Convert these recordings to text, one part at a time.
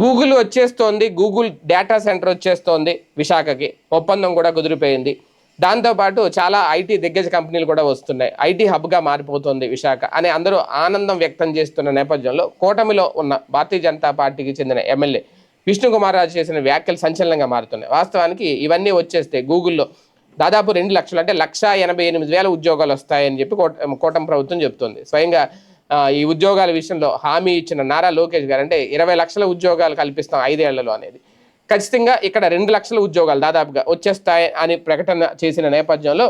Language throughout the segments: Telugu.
గూగుల్ వచ్చేస్తోంది గూగుల్ డేటా సెంటర్ వచ్చేస్తోంది విశాఖకి. ఒప్పందం కూడా కుదిరిపోయింది. దాంతోపాటు చాలా ఐటీ దిగ్గజ కంపెనీలు కూడా వస్తున్నాయి. ఐటీ హబ్గా మారిపోతుంది విశాఖ అని అందరూ ఆనందం వ్యక్తం చేస్తున్న నేపథ్యంలో కూటమిలో ఉన్న భారతీయ జనతా పార్టీకి చెందిన ఎమ్మెల్యే విష్ణుకుమార్ రాజు చేసిన వ్యాఖ్యలు సంచలనంగా మారుతున్నాయి. వాస్తవానికి ఇవన్నీ వచ్చేస్తే గూగుల్లో దాదాపు రెండు లక్షలు అంటే లక్ష ఎనభై ఎనిమిది వేల ఉద్యోగాలు వస్తాయని చెప్పి కోట కూటమి ప్రభుత్వం చెబుతుంది స్వయంగా ఈ ఉద్యోగాల విషయంలో హామీ ఇచ్చిన నారా లోకేష్ గారు అంటే ఇరవై లక్షల ఉద్యోగాలు కల్పిస్తాం ఐదేళ్ళలో అనేది. ఖచ్చితంగా ఇక్కడ రెండు లక్షల ఉద్యోగాలు దాదాపుగా వచ్చేస్తాయి అని ప్రకటన చేసిన నేపథ్యంలో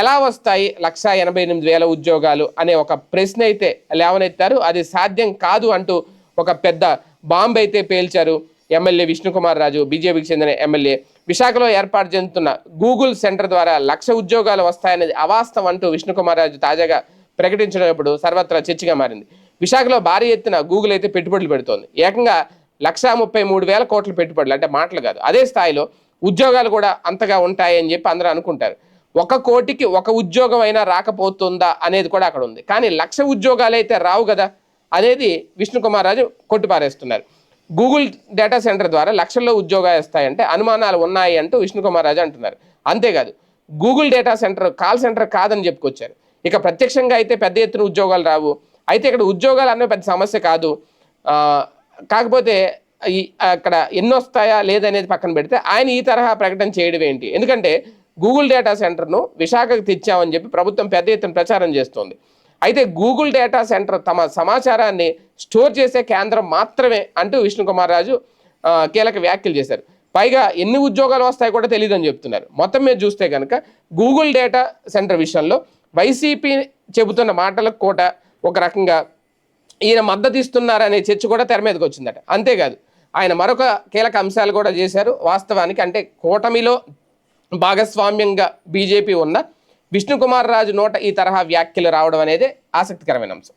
ఎలా వస్తాయి లక్ష ఎనభై ఎనిమిది వేల ఉద్యోగాలు అనే ఒక ప్రశ్న అయితే లేవనెత్తారు. అది సాధ్యం కాదు అంటూ ఒక పెద్ద బాంబు అయితే పేల్చారు ఎమ్మెల్యే విష్ణుకుమార్ రాజు బీజేపీకి చెందిన ఎమ్మెల్యే. విశాఖలో ఏర్పాటు చెందుతున్న గూగుల్ సెంటర్ ద్వారా లక్ష ఉద్యోగాలు వస్తాయనేది అవాస్తవం అంటూ విష్ణుకుమార్ రాజు తాజాగా ప్రకటించినప్పుడు సర్వత్రా చర్చగా మారింది. విశాఖలో భారీ ఎత్తున గూగుల్ అయితే పెట్టుబడులు పెడుతోంది. ఏకంగా లక్షా ముప్పై మూడు వేల కోట్ల పెట్టుబడులు అంటే మాటలు కాదు. అదే స్థాయిలో ఉద్యోగాలు కూడా అంతగా ఉంటాయని చెప్పి అందరూ అనుకుంటారు. ఒక కోటికి ఒక ఉద్యోగం అయినా రాకపోతుందా అనేది కూడా అక్కడ ఉంది. కానీ లక్ష ఉద్యోగాలు అయితే రావు కదా అనేది విష్ణుకుమార్ రాజు కొట్టిపారేస్తున్నారు. గూగుల్ డేటా సెంటర్ ద్వారా లక్షల్లో ఉద్యోగాలు వస్తాయంటే అనుమానాలు ఉన్నాయి అంటూ విష్ణుకుమార్ రాజు అంటున్నారు. అంతేకాదు Google data centre call centre కాదని చెప్పుకొచ్చారు. ఇక ప్రత్యక్షంగా అయితే పెద్ద ఎత్తున ఉద్యోగాలు రావు. అయితే ఇక్కడ ఉద్యోగాలు అనే పెద్ద సమస్య కాదు. కాకపోతే ఈ అక్కడ ఎన్ని వస్తాయా లేదనేది పక్కన పెడితే ఆయన ఈ తరహా ప్రకటన చేయడం ఏంటి? ఎందుకంటే గూగుల్ డేటా సెంటర్ను విశాఖకు తెచ్చామని చెప్పి ప్రభుత్వం పెద్ద ఎత్తున ప్రచారం చేస్తోంది. అయితే గూగుల్ డేటా సెంటర్ తమ సమాచారాన్ని స్టోర్ చేసే కేంద్రం మాత్రమే అంటూ విష్ణుకుమార్ రాజు కీలక వ్యాఖ్యలు చేశారు. పైగా ఎన్ని ఉద్యోగాలు వస్తాయో కూడా తెలియదని చెప్తున్నారు. మొత్తం మీద చూస్తే కనుక గూగుల్ డేటా సెంటర్ విషయంలో వైసీపీ చెబుతున్న మాటలకు కూడా ఒక రకంగా ఈయన మద్దతు ఇస్తున్నారనే చర్చ కూడా తెర మీదకి వచ్చిందట. అంతేకాదు ఆయన మరొక కీలక అంశాలు కూడా చేశారు. వాస్తవానికి అంటే కూటమిలో భాగస్వామ్యంగా బీజేపీ ఉన్న విష్ణుకుమార్ రాజు నోట ఈ తరహా వ్యాఖ్యలు రావడం అనేది ఆసక్తికరమైన అంశం.